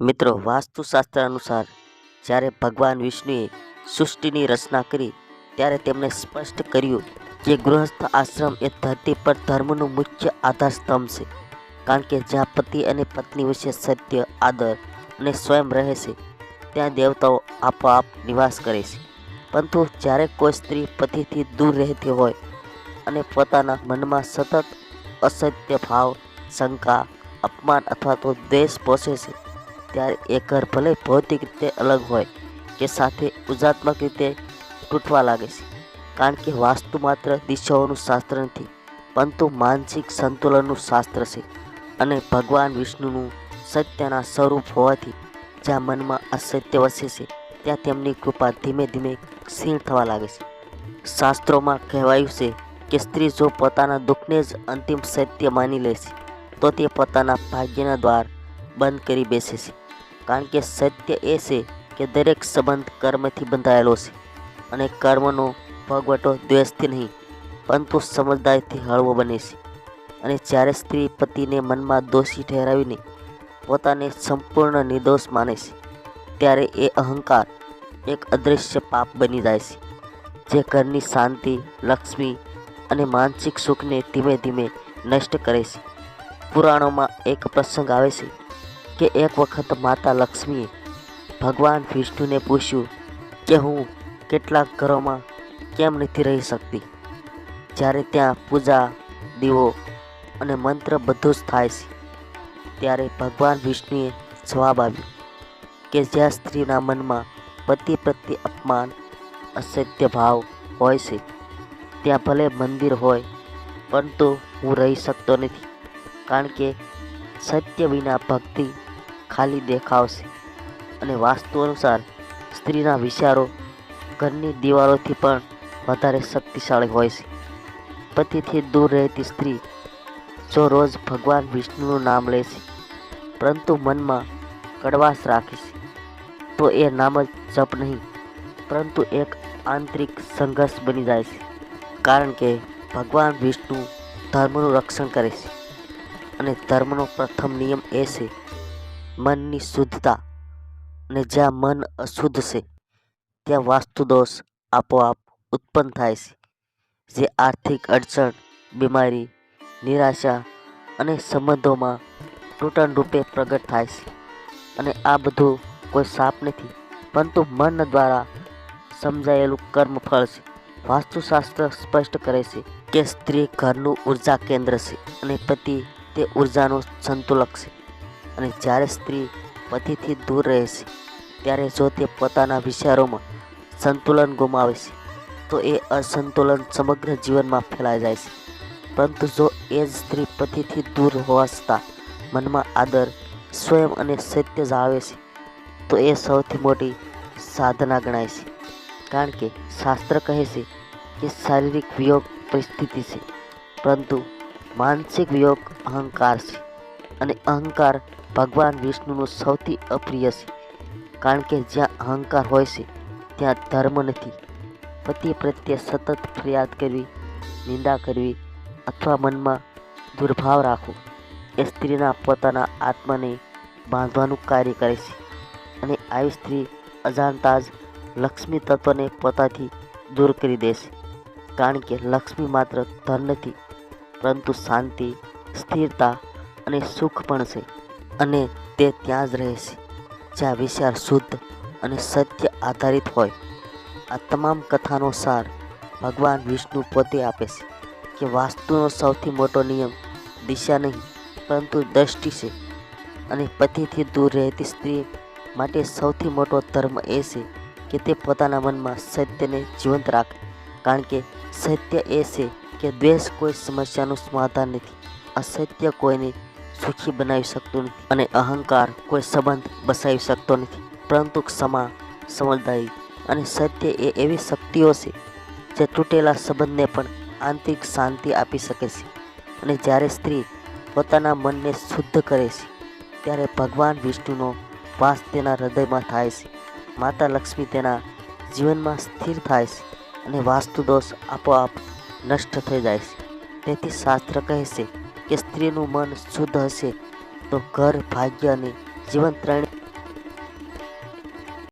મિત્રો, વાસ્તુશાસ્ત્ર અનુસાર જ્યારે ભગવાન વિષ્ણુએ સૃષ્ટિની રચના કરી, ત્યારે તેમણે સ્પષ્ટ કર્યું કે ગૃહસ્થ આશ્રમ એ ધરતી પર ધર્મનું મુખ્ય આધાર સ્તંભ છે, કારણ કે જ્યાં પતિ અને પત્ની વિશે સત્ય, આદર અને સ્વયં રહે છે, ત્યાં દેવતાઓ આપોઆપ નિવાસ કરે છે. પરંતુ જ્યારે કોઈ સ્ત્રી પતિથી દૂર રહેતી હોય અને પોતાના મનમાં સતત અસત્ય ભાવ, શંકા, અપમાન અથવા તો દ્વેષ પોષે છે ત્યારે એ ઘર ભલે ભૌતિક રીતે અલગ હોય, કે સાથે ઉજાત્મક રીતે તૂટવા લાગે છે. કારણ કે વાસ્તુ માત્ર દિશાઓનું શાસ્ત્ર નથી, પરંતુ માનસિક સંતુલનનું શાસ્ત્ર છે. અને ભગવાન વિષ્ણુનું સત્યના સ્વરૂપ હોવાથી જ્યાં મનમાં અસત્ય વસે છે, ત્યાં તેમની કૃપા ધીમે ધીમે ક્ષીણ થવા લાગે છે. શાસ્ત્રોમાં કહેવાયું છે કે સ્ત્રી જો પોતાના દુઃખને જ અંતિમ સત્ય માની લે છે, તો તે પોતાના ભાગ્યના દ્વાર બંધ કરી બેસે છે. કારણ કે સત્ય એ છે કે દરેક સંબંધ કર્મથી બંધાયેલો છે અને કર્મનો ભગવટો દ્વેષથી નહીં, પરંતુ સમજદારીથી હળવો બને છે. અને જ્યારે સ્ત્રી પતિને મનમાં દોષી ઠેરાવીને પોતાને સંપૂર્ણ નિર્દોષ માને છે, ત્યારે એ અહંકાર એક અદૃશ્ય પાપ બની જાય છે, જે ઘરની શાંતિ, લક્ષ્મી અને માનસિક સુખને ધીમે ધીમે નષ્ટ કરે છે. પુરાણોમાં એક પ્રસંગ આવે છે કે એક વખત માતા લક્ષ્મીએ ભગવાન વિષ્ણુને પૂછ્યું કે હું કેટલાક ઘરોમાં કેમ નથી રહી શકતી? જ્યારે ત્યાં પૂજા, દીવો અને મંત્ર બધું જ થાય છે, ત્યારે ભગવાન વિષ્ણુએ જવાબ આપ્યો કે જ્યાં સ્ત્રીના મનમાં પતિ પ્રત્યે અપમાન, અસત્ય ભાવ હોય છે, ત્યાં ભલે મંદિર હોય, પરંતુ હું રહી શકતો નથી. કારણ કે સત્ય વિના ભક્તિ ખાલી દેખાવશે. અને વાસ્તુ અનુસાર સ્ત્રીના વિચારો ઘરની દિવાલોથી પણ વધારે શક્તિશાળી હોય છે. પતિથી દૂર રહેતી સ્ત્રી જો રોજ ભગવાન વિષ્ણુનું નામ લે છે, પરંતુ મનમાં કડવાશ રાખે છે, તો એ નામ જ જપ નહીં, પરંતુ એક આંતરિક સંઘર્ષ બની જાય છે. કારણ કે ભગવાન વિષ્ણુ ધર્મનું રક્ષણ કરે છે, અને ધર્મનો પ્રથમ નિયમ એ છે મનની શુદ્ધતા અને જ્યાં મન અશુદ્ધ છે, ત્યાં વાસ્તુ દોષ આપોઆપ ઉત્પન્ન થાય છે. જે આર્થિક અડચણ, બીમારી, નિરાશા અને સંબંધોમાં તૂટણ રૂપે પ્રગટ થાય છે. અને આ બધું કોઈ સાપ નથી, પરંતુ મન દ્વારા સમજાયેલું કર્મફળ છે. વાસ્તુશાસ્ત્ર સ્પષ્ટ કરે છે કે સ્ત્રી ઘરનું ઊર્જા કેન્દ્ર છે અને પતિ તે ઉર્જાનો સંતુલક છે. અને જ્યારે સ્ત્રી પતિથી દૂર રહે છે, ત્યારે જો તે પોતાના વિચારોમાં સંતુલન ગુમાવે છે, તો એ અસંતુલન સમગ્ર જીવનમાં ફેલાઈ જાય છે. પરંતુ જો એ જ સ્ત્રી પતિથી દૂર હોવા છતાં મનમાં આદર, સ્વયં અને સત્ય જાળવે છે, તો એ સૌથી મોટી સાધના ગણાય છે. કારણ કે શાસ્ત્ર કહે છે કે શારીરિક વિયોગ પરિસ્થિતિ છે, પરંતુ માનસિક વિયોગ અહંકાર છે. અને અહંકાર ભગવાન વિષ્ણુનું સૌથી અપ્રિય છે. કારણ કે જ્યાં અહંકાર હોય છે, ત્યાં ધર્મ નથી. પતિ પ્રત્યે સતત ફરિયાદ કરવી, નિંદા કરવી અથવા મનમાં દુર્ભાવ રાખવો, એ સ્ત્રીના પોતાના આત્માને બાંધવાનું કાર્ય કરે છે. અને આવી સ્ત્રી અજાણતા જ લક્ષ્મી તત્વને પોતાથી દૂર કરી દેશે કારણ કે લક્ષ્મી માત્ર ધન નથી, પરંતુ શાંતિ, સ્થિરતા અને સુખ પણ છે. અને તે ત્યાં જ રહે છે, જ્યાં વિચાર શુદ્ધ અને સત્ય આધારિત હોય. આ તમામ કથાનો સાર ભગવાન વિષ્ણુ પોતે આપે છે કે વાસ્તુનો સૌથી મોટો નિયમ દિશા નહીં, પરંતુ દ્રષ્ટિ છે. અને પતિથી દૂર રહેતી સ્ત્રી માટે સૌથી મોટો ધર્મ એ છે કે તે પોતાના મનમાં સત્યને જીવંત રાખે. કારણ કે સત્ય એ છે કે દ્વેષ કોઈ સમસ્યાનું સમાધાન નથી. આ સત્ય કોઈને સુખી બનાવી શકતું નથી અને અહંકાર કોઈ સંબંધ બસાવી શકતો નથી. પરંતુ ક્ષમા સમજદારી અને સત્ય એ એવી શક્તિઓ છે જે તૂટેલા સંબંધને પણ આંતરિક શાંતિ આપી શકે છે. અને જ્યારે સ્ત્રી પોતાના મનને શુદ્ધ કરે છે, ત્યારે ભગવાન વિષ્ણુનો વાસ તેના હૃદયમાં થાય છે. માતા લક્ષ્મી તેના જીવનમાં સ્થિર થાય છે અને વાસ્તુ દોષ આપોઆપ નષ્ટ થઈ જાય છે. તેથી શાસ્ત્ર કહે છે કે સ્ત્રીનું મન શુદ્ધ હશે તો ઘર ભાગ્ય અને જીવન ત્રણે